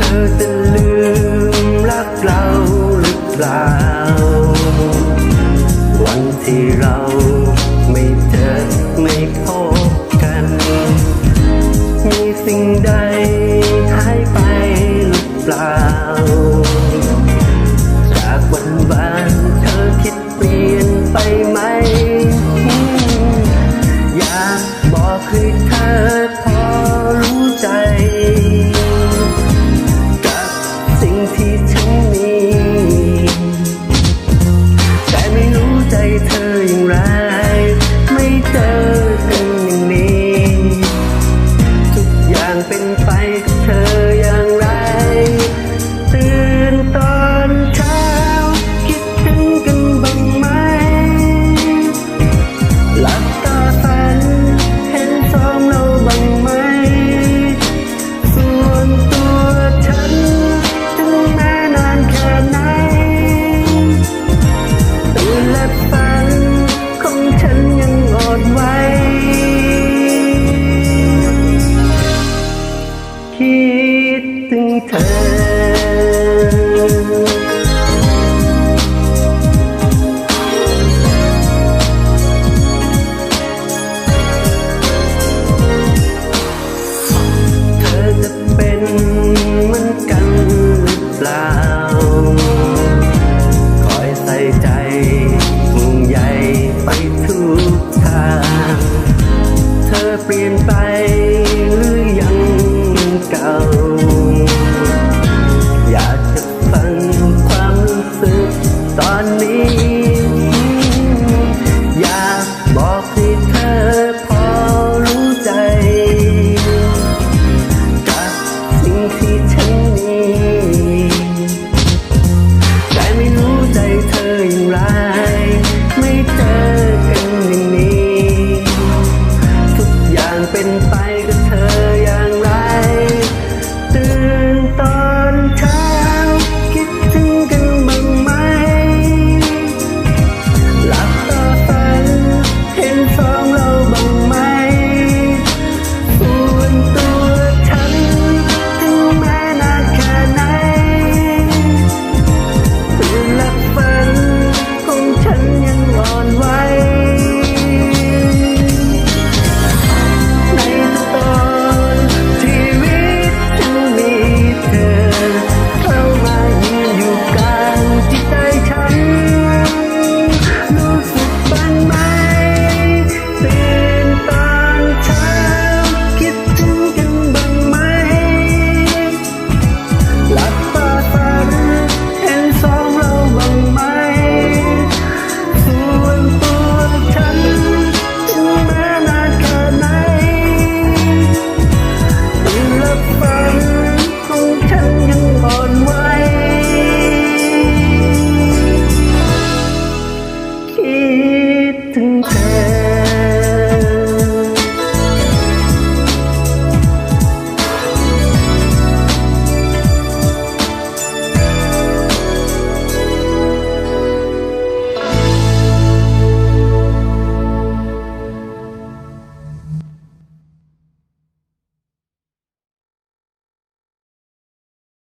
เธอจะลืมรักเราหรือเปล่า วันที่เราไม่เจอไม่พบกัน มีสิ่งใดหายไปหรือเปล่า 等待。 ถึงเธอ